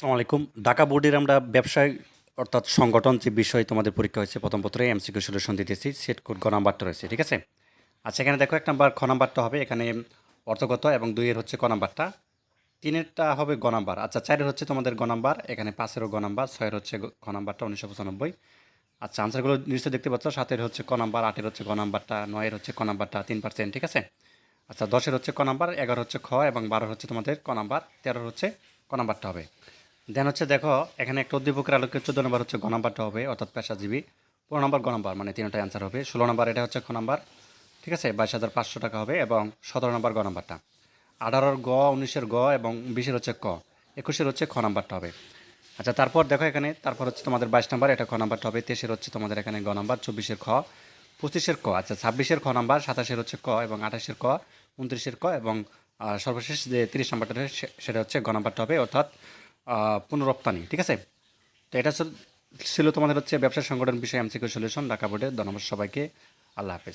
আসসালামু আলাইকুম। ঢাকা বোর্ডের আমরা ব্যবসায় অর্থাৎ সংগঠন যে বিষয় তোমাদের পরীক্ষা হয়েছে, প্রথম পত্রে এমসিকিউ সলিউশন দিতেছি, সেট কোড গ নাম্বারটা রয়েছে, ঠিক আছে? আচ্ছা এখানে দেখো এক নাম্বার খ নাম্বারটা হবে, এখানে অর্থগত এবং দুইয়ের হচ্ছে ক নাম্বারটা। তিনেরটা হবে গ নাম্বার। আচ্ছা চারের হচ্ছে তোমাদের গ নাম্বার, এখানে পাঁচেরও গ নাম্বার, ছয়ের হচ্ছে গ- নাম্বারটা উনিশশো পঁচানব্বই। আচ্ছা আনসারগুলো নিশ্চয়ই দেখতে পাচ্ছ, সাতের হচ্ছে ক নাম্বার, আটের হচ্ছে গ নাম্বারটা, নয়ের হচ্ছে ক নাম্বারটা, তিন পার্সেন্ট, ঠিক আছে? আচ্ছা দশের হচ্ছে ক নাম্বার এগারো হচ্ছে খ এবং বারোর হচ্ছে তোমাদের ক নাম্বার, তেরোর হচ্ছে ক নাম্বারটা হবে। দেন হচ্ছে দেখো, এখানে একটা উদ্দীপকের আলোকে চোদ্দ নম্বর হচ্ছে গ নাম্বারটা হবে, অর্থাৎ পেশাজীবী। পনেরো নম্বর গ মানে তিনটাই অ্যান্সার হবে। ষোলো নম্বর এটা হচ্ছে খ নাম্বার, ঠিক আছে? বাইশ হাজার পাঁচশো টাকা হবে এবং সতেরো নম্বর গ আঠারোর গ উনিশের গ এবং বিশের হচ্ছে ক। একুশের হচ্ছে খ নাম্বারটা হবে। আচ্ছা তারপর দেখো এখানে, তারপর হচ্ছে তোমাদের বাইশ নাম্বার, এটা খ নাম্বারটা হবে। তেইশের হচ্ছে তোমাদের এখানে গ নাম্বার, চব্বিশের খ। পঁচিশের ক আচ্ছা ছাব্বিশের খ নাম্বার, সাতাশের হচ্ছে ক এবং আঠাশের ক, উনত্রিশের ক এবং সর্বশেষ যে তিরিশ নাম্বারটা সেটা হচ্ছে গ নাম্বারটা হবে, অর্থাৎ পুনরপ্তানি, ঠিক আছে? তো এটা ছিল- তোমাদের হচ্ছে ব্যবসা সংগঠন বিষয়ে এমসিকিউ সলিউশন ঢাকা বোর্ডে ধন্যবাদ সবাইকে। আল্লাহ হাফেজ।